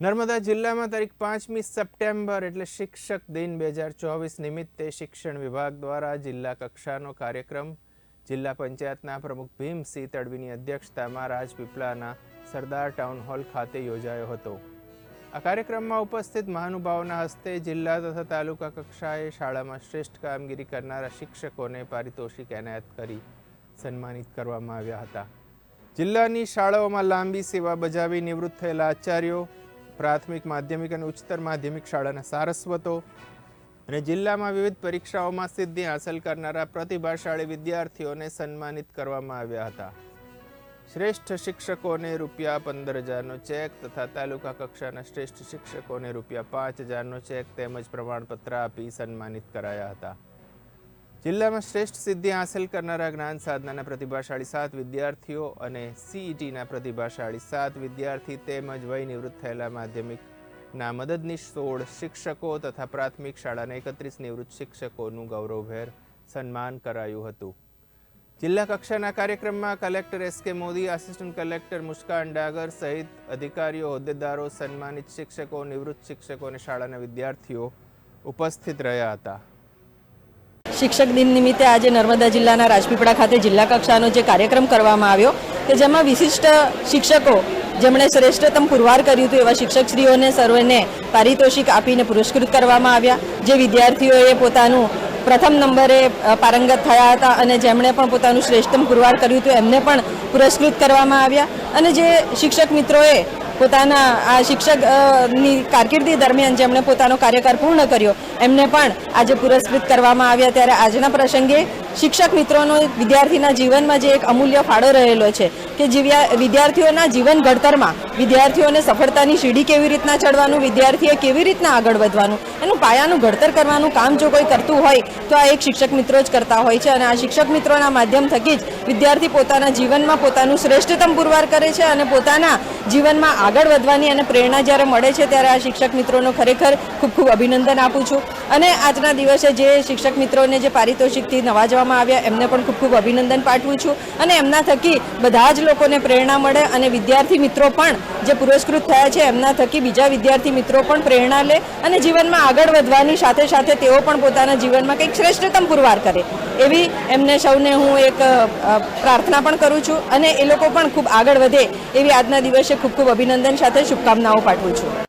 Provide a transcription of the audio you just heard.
નર્મદા જિલ્લામાં તારીખ પાંચમી સપ્ટેમ્બર એટલે શિક્ષક દિન બે હજાર ચોવીસ નિમિત્તે શિક્ષણ વિભાગ દ્વારા જિલ્લા કક્ષાનો કાર્યક્રમ. જિલ્લા પંચાયતના પ્રમુખ ભીમસિંહ તડવીની અધ્યક્ષતામાં રાજપીપળાના સરદાર ટાઉન હોલ ખાતે યોજાયો હતો. આ કાર્યક્રમમાં ઉપસ્થિત મહાનુભાવોના હસ્તે જિલ્લા તથા તાલુકા કક્ષાએ શાળામાં શ્રેષ્ઠ કામગીરી કરનારા શિક્ષકોને પારિતોષિક એનાયત કરી સન્માનિત કરવામાં આવ્યા હતા. જિલ્લાની શાળાઓમાં લાંબી સેવા બજાવી નિવૃત્ત થયેલા આચાર્યો પ્રાથમિક માધ્યમિક અને ઉચ્ચતર માધ્યમિક શાળાના સારસ્વતો અને જિલ્લામાં વિવિધ પરીક્ષાઓમાં સિદ્ધિ હાંસલ કરનારા પ્રતિભાશાળી વિદ્યાર્થીઓને સન્માનિત કરવામાં આવ્યા હતા. શ્રેષ્ઠ શિક્ષકોને રૂપિયા પંદર હજારનો ચેક તથા તાલુકા કક્ષાના શ્રેષ્ઠ શિક્ષકોને રૂપિયા પાંચ હજારનો ચેક તેમજ પ્રમાણપત્ર આપી સન્માનિત કરાયા હતા. જિલ્લામાં શ્રેષ્ઠ સિદ્ધિ હાંસલ કરનારા જ્ઞાન સાધનાના પ્રતિભાશાળી સાત વિદ્યાર્થીઓ અને સીઈટીના પ્રતિભાશાળી સાત વિદ્યાર્થી તેમજ વય નિવૃત્ત થયેલા માધ્યમિકના મદદનીશ સોળ શિક્ષકો તથા પ્રાથમિક શાળાના એકત્રીસ નિવૃત્ત શિક્ષકોનું ગૌરવભેર સન્માન કરાયું હતું. જિલ્લા કક્ષાના કાર્યક્રમમાં collector S K Modi, assistant collector Muskan Dagar સહિત અધિકારીઓ, હોદ્દેદારો, સન્માનિત શિક્ષકો, નિવૃત્ત શિક્ષકો અને શાળાના વિદ્યાર્થીઓ ઉપસ્થિત રહ્યા હતા. શિક્ષક દિન નિમિત્તે આજે નર્મદા જિલ્લાના રાજપીપળા ખાતે જિલ્લા કક્ષાનો જે કાર્યક્રમ કરવામાં આવ્યો કે જેમાં વિશિષ્ટ શિક્ષકો જેમણે શ્રેષ્ઠતમ પુરવાર કર્યું હતું એવા શિક્ષકશ્રીઓને, સર્વેને પારિતોષિક આપીને પુરસ્કૃત કરવામાં આવ્યા. જે વિદ્યાર્થીઓએ પોતાનું પ્રથમ નંબરે પારંગત થયા હતા અને જેમણે પણ પોતાનું શ્રેષ્ઠતમ પુરવાર કર્યું હતું એમને પણ પુરસ્કૃત કરવામાં આવ્યા. અને જે શિક્ષક મિત્રોએ પોતાના, આ શિક્ષકની કારકિર્દી દરમિયાન જેમણે પોતાનો કાર્યકાળ પૂર્ણ કર્યો, એમને પણ આજે પુરસ્કૃત કરવામાં આવ્યા ત્યારે આજના પ્રસંગે શિક્ષક મિત્રોનો વિદ્યાર્થીના જીવનમાં જે એક અમૂલ્ય ફાળો રહેલો છે કે વિદ્યાર્થીઓના જીવન ઘડતરમાં વિદ્યાર્થીઓને સફળતાની સીડી કેવી રીતના ચડવાનું, વિદ્યાર્થીએ કેવી રીતના આગળ વધવાનું, એનું પાયાનું ઘડતર કરવાનું કામ જો કોઈ કરતું હોય તો આ એક શિક્ષક મિત્રો જ કરતા હોય છે અને આ શિક્ષક મિત્રોના માધ્યમ થકી જ વિદ્યાર્થી પોતાના જીવનમાં પોતાનું શ્રેષ્ઠતમ પુરવાર કરે છે અને પોતાના જીવનમાં આગળ વધવાની અને પ્રેરણા જ્યારે મળે છે ત્યારે આ શિક્ષક મિત્રોનો ખરેખર ખૂબ ખૂબ અભિનંદન આપું છું. અને આજના દિવસે જે શિક્ષક મિત્રોને જે પારિતોષિકથી નવાજવામાં આવ્યા. એમને પણ ખૂબ ખૂબ અભિનંદન પાઠવું છું. અને એમના થકી બધા જ લોકોને પ્રેરણા મળે અને વિદ્યાર્થી મિત્રો પણ જે પુરસ્કૃત થયા છે, એમના થકી બીજા વિદ્યાર્થી મિત્રો પણ પ્રેરણા લે અને જીવનમાં આગળ વધવાની સાથે સાથે તેઓ પણ પોતાના જીવનમાં કંઈક શ્રેષ્ઠતમ પુરવાર કરે. એવી એમને સૌને હું એક પ્રાર્થના પણ કરું છું. અને એ લોકો પણ ખૂબ આગળ વધે એવી આજના દિવસે ખૂબ ખૂબ અભિનંદન સાથે શુભકામનાઓ પાઠવું છું.